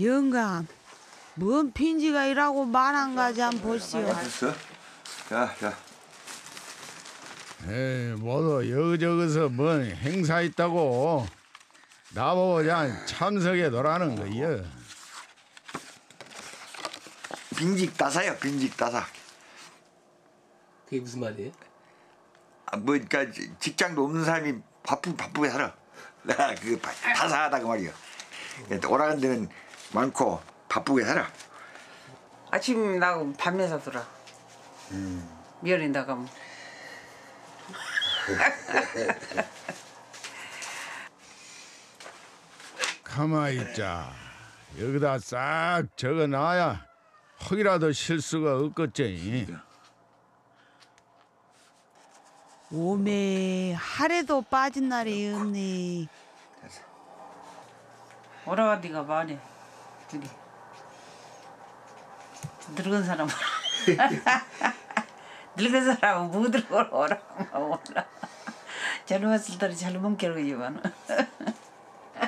영감, 뭔 핀지가 이라고 말한 가지 안 보시오. 됐어? 자, 자. 에이, 모두 여기저기서 뭔 행사 있다고 나보고 그냥 참석해 놓라는 거여. 빈직 따사요, 빈직 따사. 그게 무슨 말이에요? 아, 뭐, 그러니까 직장도 없는 사람이 바쁘 바쁘게 살아. 내가 그 바- 다사하다 그 말이야. 오라간 데는 많고 바쁘게 살아. 아침 나가면 밤에서 들어. 미연이 나가면. 가만히 있자. 여기다 싹 적어 놔야 혹이라도 실수가 없겠지. 오메, 하래도 빠진 날이 없네. 오라가디가 많이 둘이. 늙은 사람은 늙은 사람은 뭐 들고 오라고 몰라. 젊었을 때는 잘 먹기로지만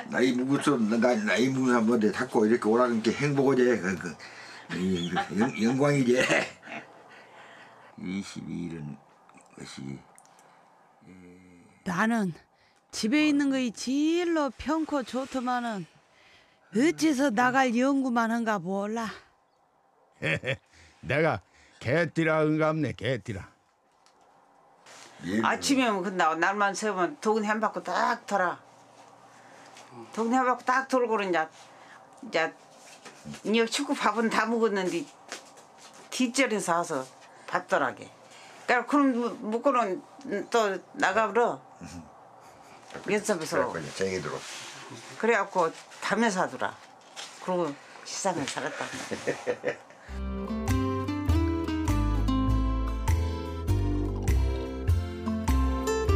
나이 묵었어, 나, 나 나이 묵은 사람한테 자꾸 이렇게 오라는 게 행복하지. 그, 그, 영, 영광이지. 22일은 것이 나는 집에 있는 거이 제일로 편코 좋더만은 어째서 나갈 연구만 한가 몰라. 내가 개띠라 응갑네 개띠라. 예, 아침에 뭐 끝나고 날만 세우면 동네 한 바퀴 딱 돌아. 동네 한 바퀴 딱 돌고 이제 이제 이 축구 밥은 다 먹었는데 뒷절에서 와서 받더라게. 그러니까 그럼 먹고는 또 나가버려. 연습에서 저녁에 들어. 그래갖고 밤에 사더라. 그러고 세상을 살았다.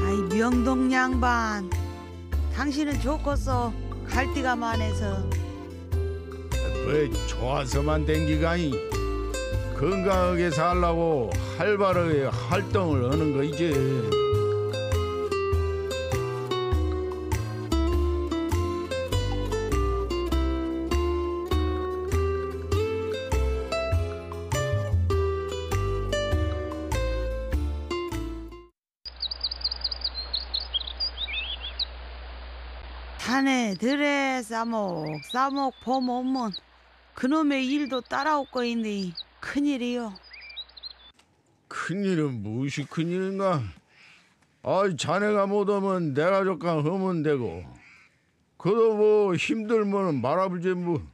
아이 명동 양반, 당신은 좋겠어. 갈 데가 많아서. 뭐 좋아서만 된 기간이 건강하게 살라고 활발하게 활동을 하는 거이지. 들에 싸목 싸목 봄 오면 그놈의 일도 따라올 거인데 큰일이요. 큰일은 무엇이 큰일인가? 아이 자네가 못하면 내가 조금 하면 되고 그도 뭐 힘들면 말아보지 뭐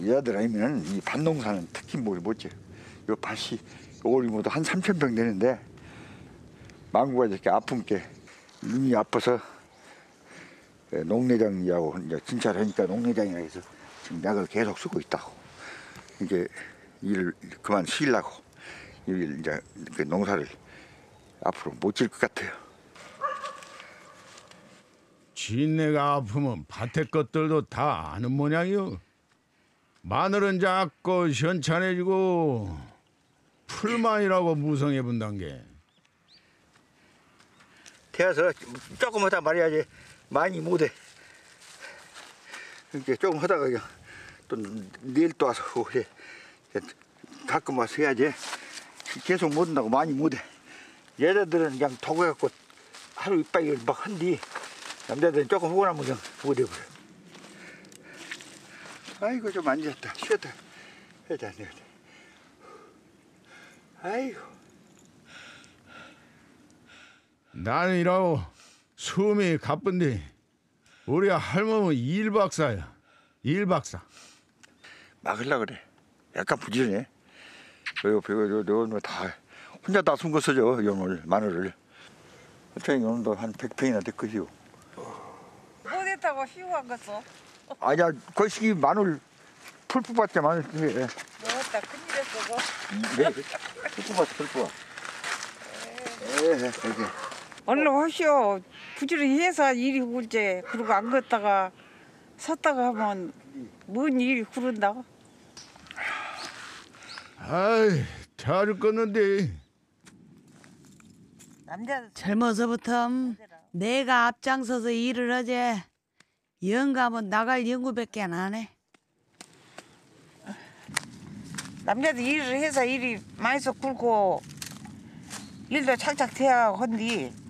여자들 아니면 이 반농사는 특히 뭘 못지. 요 밭이 요걸 모두 한 3천 평 되는데 망구가 이렇게 아픈 게 눈이 아파서 예, 농내장이하고 이제 진찰을 하니까 농내장이라 해서 지금 약을 계속 쓰고 있다고. 이게 일을 그만 쉬려고 일 이제 그 농사를 앞으로 못 질 것 같아요. 진내가 아프면 밭에 것들도 다 아는 모양이요. 마늘은 작고 현찬해지고 풀만이라고 무성해 본단 게. 태워서 조금 하다 말해야지 많이 못해. 이렇게 조금 하다가 또 내일 또 와서 해. 가끔 와서 해야지. 계속 못 한다고 많이 못해. 여자들은 그냥 도구해갖고 하루 이빨을 막 한디 남자들은 조금 나면 그냥 못해버려. 아이고 좀 앉았다 쉬었다 해자 내가 아이고 나는 이라고 숨이 가쁜데 우리 할머니 일 박사야. 일 박사. 막으려 그래. 약간 부지런해. 요, 요, 요, 요, 다 혼자 다 숨고 써죠. 요물 마늘을. 어차피 오늘도 한 100평이나 됐거지요. 못했다고 휴한 거어 아니야, 거시기 마늘 풀 뽑았자 마늘 중에. 못했다 큰일했어. 네, 풀 뽑았어, 풀 뽑아. 에, 이렇게. 얼른 하시오. 부지런히 해서 일이 굴제. 그러고 안 걷다가 섰다가 하면 뭔 일이 구른다. 아이, 잘 껐는데 남자 젊어서부터 내가 앞장서서 일을 하지. 영감은 나갈 연구밖에 안 해. 남자도 일을 해서 일이 많이 서 굵고 일도 착착 돼야 헌디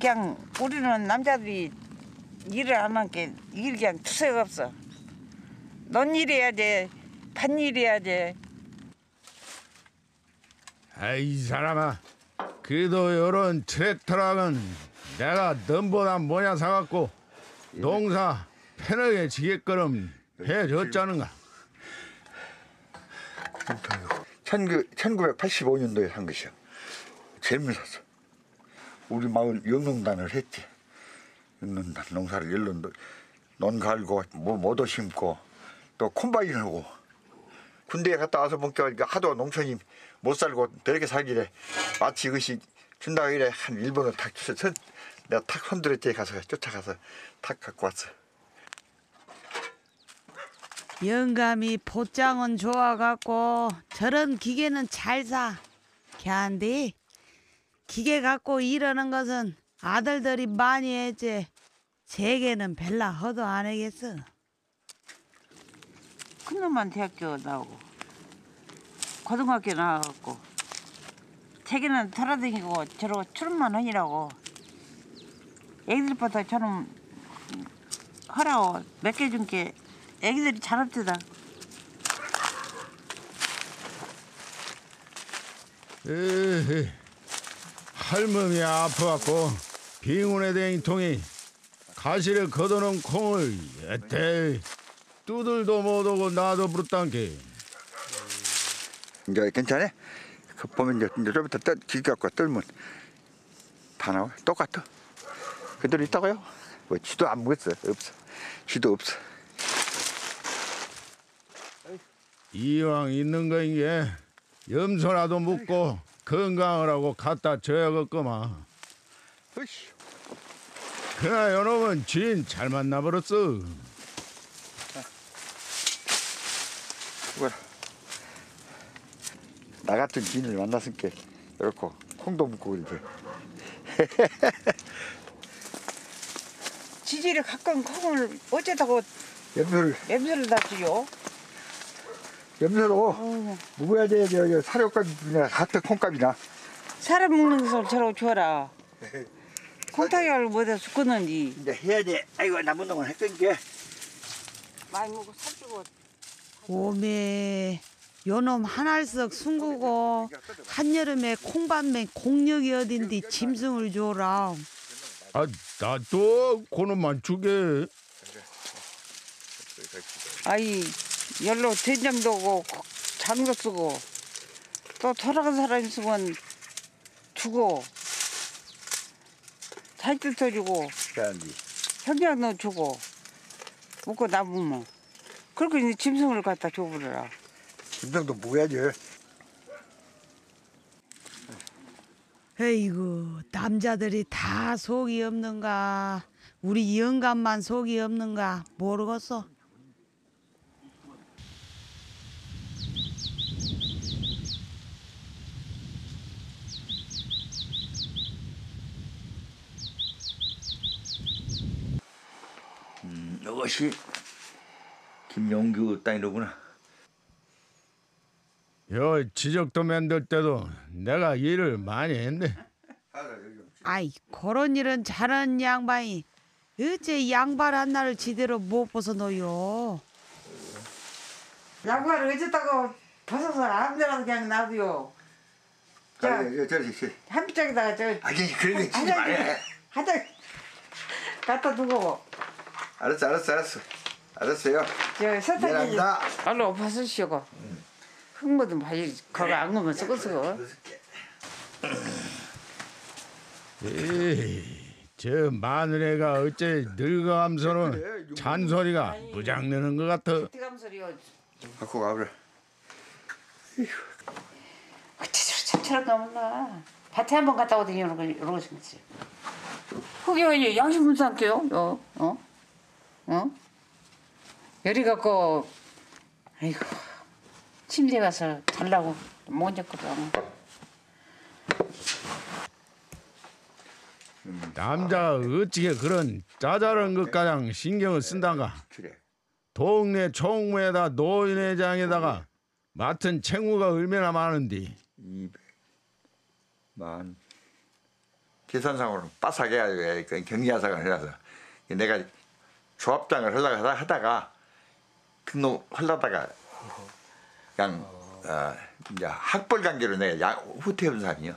그냥 우리는 남자들이 일을 안 하니까 일 그냥 투색 없어. 넌 일해야 돼. 반 일해야 돼. 아이 사람아 그래도 요런 트랙터랑은 내가 넘보다 뭐냐 사갖고 농사 편하게 지게끔 해줬자는가 1985년도에 산 것이요. 재밌었어. 우리 마을 영농단을 했지. 영농단 농사를 열로 논 갈고 뭐 모도 심고 또 콤바인 하고 군대에 갔다 와서 보니까 하도 농촌이 못 살고 더럽게 살길래 마치 이것이 준다고 이래 한 일본을 탁 주서 내가 탁 손들었지 가서 쫓아가서 탁 갖고 왔어. 영감이 포장은 좋아갖고 저런 기계는 잘 사. 걔한데 기계 갖고 일하는 것은 아들들이 많이 했지. 제게는 별나 허도 안 하겠어. 큰 놈만 대학교 나오고 고등학교 나와갖고 자기는 돌아다니고 저러고 출만 하니라고 애기들보다 저는 하라고 몇 개 준 게 애기들이 잘없대다 에헤, 할멈이 아파갖고 빙운에 된 통이 가시를 걷어놓은 콩을 여태 두들도 못 오고 나도 부르단게. 이제 괜찮아? 그 보면 이제, 이제 좀 이따 떠, 기 갖고 떨면 다 나와? 똑같아. 그대로 있다고요? 뭐 쥐도 안 먹었어. 없어. 쥐도 없어. 이왕 있는 거인 게 염소라도 묻고 건강을 하고 갖다 줘야겠구만. 으이씨. 그나 요놈은 주인 잘 만나버렸어. 뭐라 나 같은 지인을 만났으니까 이렇게 콩도 먹고 그러지 지지를 가끔 콩을 어쩌다고 염소를. 냄새를 다 주요 염소로 먹어야 돼 저, 저 사료값이나 같은 콩값이나. 사람 먹는 저러고 줘라. 콩타기를 못해 죽겠는지. 이제 해야 돼. 아이고 남은 놈은 했으니까 많이 먹고 살찌고. 오메 요놈 한알석 숨구고 한여름에 콩밭맨 공력이 어딘디 짐승을 줘라. 아 나도 그놈만 주게. 아이 열로 된장도 오고 장도 쓰고 또 돌아간 사람 있으면 주고 살뜰도 주고 그래야지 현장도 주고 먹고 남으면 그렇게 이제 짐승을 갖다 줘버려라. 김정도 먹어야지 에이구 남자들이 다 속이 없는가? 우리 영감만 속이 없는가? 모르겠어. 이것이 김용규 따위로구나 요 지적도 만들 때도 내가 일을 많이 했네 아이 그런 일은 잘하는 양반이 어째 양발 하나를 제대로 못 벗어놓요. 양말을 어쨌다고 벗어서 아무데나 그냥 놔둬요 자. 저, 저, 저, 저. 한 빗장에다가 저 아니 그런 거 치지 말아 하자 갖다 두고 알았어 알았어 알았어. 알았어요. 저 세탁기 미안합니다. 얼른 벗으시고. 흙묻은 바지 거기 안 넣으면 쓰고 쓰고 에이 저 마누라가 어째 늙어감서는 잔소리가 무장내는 것 같아. 어떻게 소리요. 갖고 가버려 어째 저렇게 가면나. 밭에 한 번 갔다 오더니 이러고 이러고 생겼지. 그게 왜 양심 분산게요? 요 어? 어? 열이 갖고 아이고 침대 가서 잘라고 못 잤거든 남자가 어찌게 그런 짜잘한 것가량 신경을 쓴단가. 동네 총무에다 노인회장에다가 맡은 책무가 얼마나 많은디 200만 계산상으로는 빠삭해야 돼. 그 경리하사가 해서 내가 조합장을 하려고 하다- 하다가 그놈 하려다가 그냥 어, 이제 학벌 관계로 내가 야, 후퇴한 사람이요.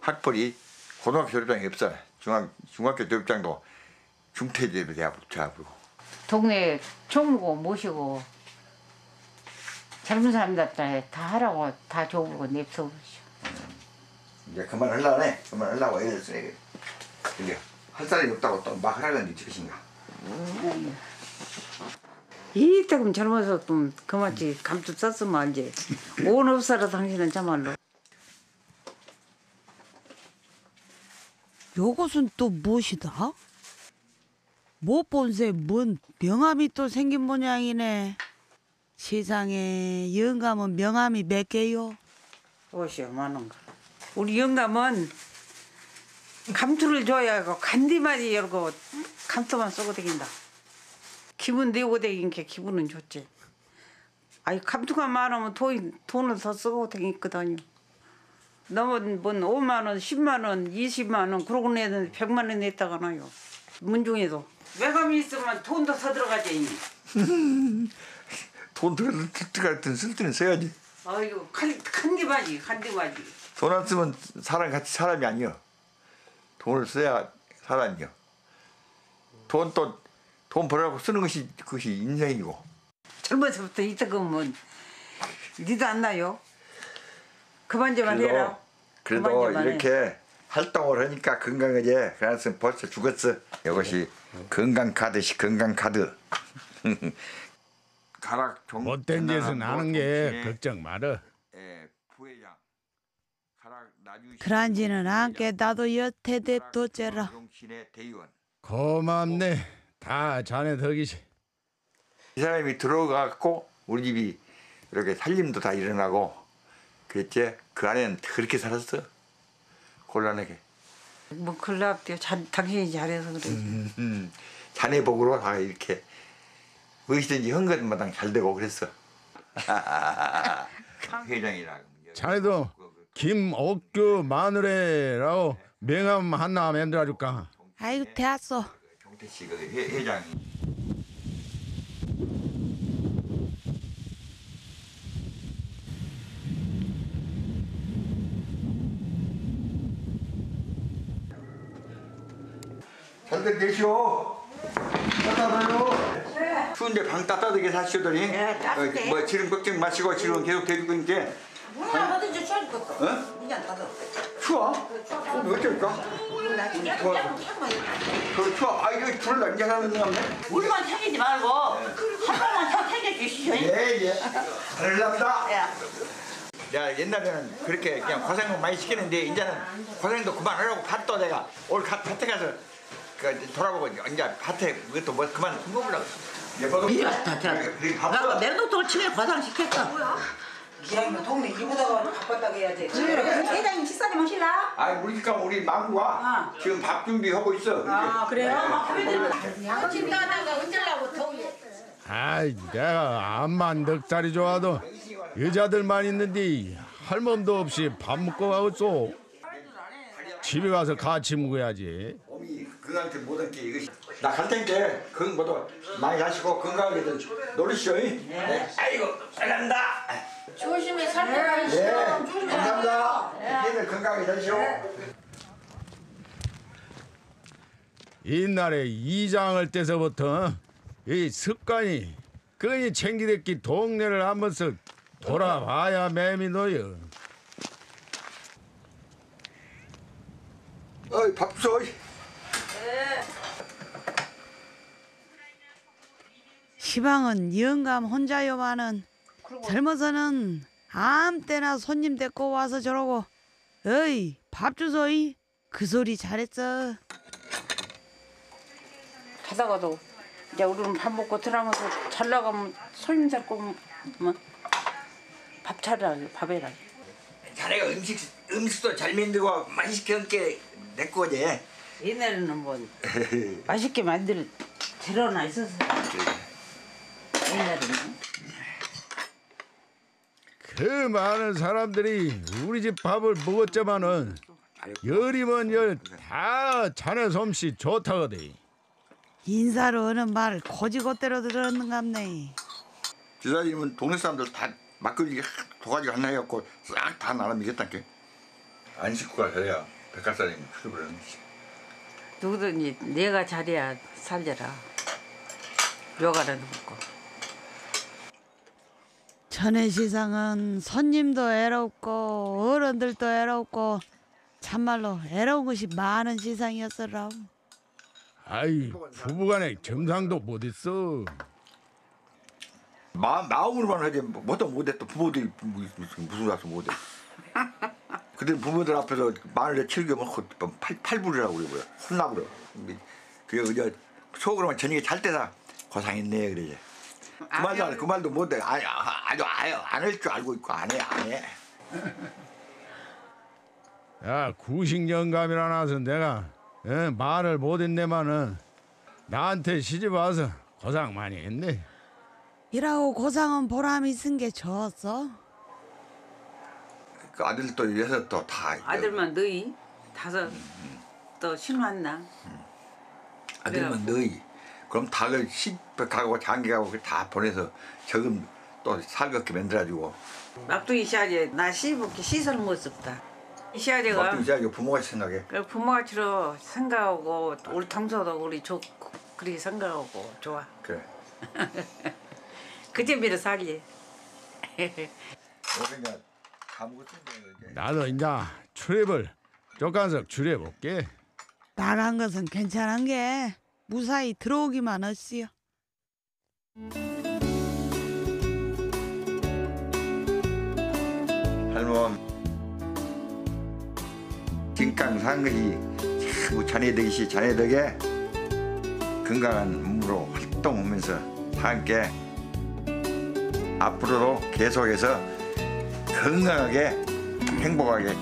학벌이 고등학교 졸업장이 없어. 중학 중학교 졸업장도 중퇴제로 대학 붙여고 동네 총무고 모시고 젊은 사람들 다 하라고 다 줘보고 냅둬 이제 그만 하려네. 그만 하려고 이랬어. 이게 이게 할 사람이 없다고 또 막 하라는 게 것인가. 이때금 젊어서 좀 그만치 감투 썼으면 이제 온 없어라 당신은 참말로 요것은 또 무엇이다? 못 본새 뭔 명함이 또 생긴 모양이네. 세상에 영감은 명함이 몇 개요? 옷이 많은가 우리 영감은 감투를 줘야 하고 간디마디 열고 감투만 쓰고 다긴다. 기분 내고 다긴 게 기분은 좋지. 아이 감투가 많으면 돈, 돈을 더 쓰고 다니거든요. 너무 뭐 5만 원, 10만 원, 20만 원 그러고 내는 100만 원 냈다가 나요? 문중에도 외감이 있으면 돈도 더 들어가지 돈 들어갈 든쓸 때는 써야지. 아이고 간, 간디마지 간디마지. 돈 안 쓰면 사람 같이 사람이 아니여. 돈을 써야 사람이여. 돈또 돈 벌라고 쓰는 것이 그것이 인생이고. 젊어서부터 이때금은 니도 안 나요? 그만저만 해라. 그래도 그만저만 해. 이렇게 활동을 하니까 건강하지. 그래서 벌써 죽었어. 이것이 건강 카드시 건강 카드. 가락 종. 못된 짓은 아는 게 걱정 말어 예. 그란지는 않게 나도 여태 대의원. 고맙네. 다 자네 덕이시 이 사람이 들어가고 우리 집이 이렇게 살림도 다 일어나고 그랬지? 그 안에는 그렇게 살았어? 곤란하게. 뭐 글랍디요. 당신이 잘해서 그래. 음, 자네 복으로 다 이렇게 무엇이든지 한 것마다 잘 되고 그랬어. 회장이라 자네도 김 옥규 마누레라고 명함 하나 만들어줄까 아이고 대았어. 경태 씨가 그 회, 회장이 잘들 계시오. 따뜻하요. 추운데 방 따뜻하게 사시오더니. 네, 따뜻해. 어, 뭐 지금 걱정 마시고 지금 계속 데리고 있는게 뭐 추울 것도 어? 그냥 닫아 추워? 그럼 어쩔까? 추워. 그 추워. 아 이거 불을 남겨하는 거 없네. 물만 챙기지 말고 한 번만 더 챙겨주시오 예, 예. 잘납니다. 야. 야, 옛날에는 그렇게 그냥 고생을 많이 시키는데 이제는 고생도 그만하라고 밭도 내가 올 가- 밭에 가서 그 돌아보고 이제 밭에 그것도 뭐 그만 먹으려고. 이리 왔다 자 나가 내놓고 치매 과상시켰어 기왕이면 동네 이보다가 바빴다고 해야지. 회장님 식사 좀 하실라? 아, 우리 집 가면 우리 망구가 지금 밥 준비하고 있어. 아 그래요? 아이 내가 암만 넉살이 좋아도 여자들만 있는데 할 몸도 없이 밥 먹고 가겠소. 집에 가서 같이 먹어야지. 몸이 건강한테 못한 게. 이것이. 나 갈 텐데 그건 모두 많이 하시고 건강하게 노리시오. 네. 아이고, 잘한다. 조심히 살펴라 네, 감사합니다. 얘들 건강하게 되시오. 옛날에 이장할 때서부터 이 습관이 끈이 챙기댔기 동네를 한 번씩 돌아봐야 맴이 놓여 어이, 밥 주소. 시방은 영감 혼자요만은 젊어서는 아무 때나 손님 데리고 와서 저러고 어이 밥 주소이 그 소리 잘했어. 가다가도 이제 우리는 밥 먹고 들어가면서 잘 나가면 손님 잡고 뭐밥 차려 밥해라. 자네가 음식 음식도 잘 만들고 맛있게 함께 내 거지. 옛날에는 뭐 맛있게 만들 재료나 있어 그 많은 사람들이 우리 집 밥을 먹었지만은 열이면 열다 자네 솜씨 좋다거든. 인사로 하는 말을 거지것대로 들었는갑네. 지사님은 동네 사람들 다 막걸리 도가지 하나 해갖고 싹 다 나눠먹겠다께. 안 식구가 그래야 백화사님 출입을 하는 거지. 누구든지 내가 잘해야 살려라. 요가라도 먹고. 전에 시상은 손님도 애롭고 어른들도 애롭고 참말로 애로운 것이 많은 시상이었어라. 아이 부부간에 정상도 못 있어. 마, 마음으로만 하지 뭐도 못해 또 부모들이 무슨 무슨 와서 못해. 그때 부모들 앞에서 먹고 팔 팔불이라고 그래 뭐야 혼나버려. 그게 그저 속으로만 저녁에 잘 때다 고상했네 그러지. 그 말도 안, 해. 그 말도 못해. 아니 아, 아주 아예 안할 줄 알고 있고 안 해 안 해. 야 구식 영감이라 나서 내가 어, 말을 못 했네만은 나한테 시집 와서 고생 많이 했네. 이라고 고상은 보람이 쓴게 좋았어. 그 아들도 위해서 또 다 아들만 너희 다섯 또 신왔나? 아들만 너희 그럼 닭을 시집에 가고 장기 가고 다 보내서 저금 또 살갑게 만들어주고 막둥이 시아제 나 씹을게 시설 모습다. 이 시아제가 막둥이 자기 부모가 생각해 그 부모가치로 생각하고 우리 동서도 우리 좋고 그렇게 생각하고 좋아. 그래 그 재미로 이제 나도 이제 출입을 조간석 줄여 볼게. 나간 것은 괜찮은 게 무사히 들어오기만 했지요. 할멈 진강 산 것이 참 자네 덕이시 자네 덕에 건강한 몸으로 활동하면서 함께 앞으로도 계속해서 건강하게 행복하게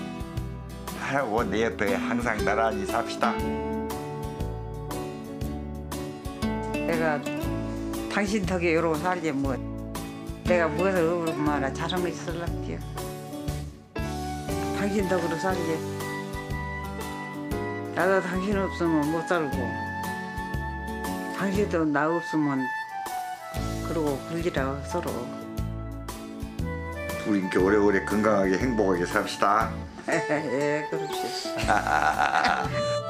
하고 내 옆에 항상 나란히 삽시다. 내가 당신 덕에 이러고 살지 뭐 내가 무엇을 잘한 거 있을란지요. 당신 덕으로 살지. 나도 당신 없으면 못 살고 당신도 나 없으면 그러고 그러기라 서로. 우리 이렇게 오래오래 건강하게 행복하게 삽시다. 예, 그럽시다.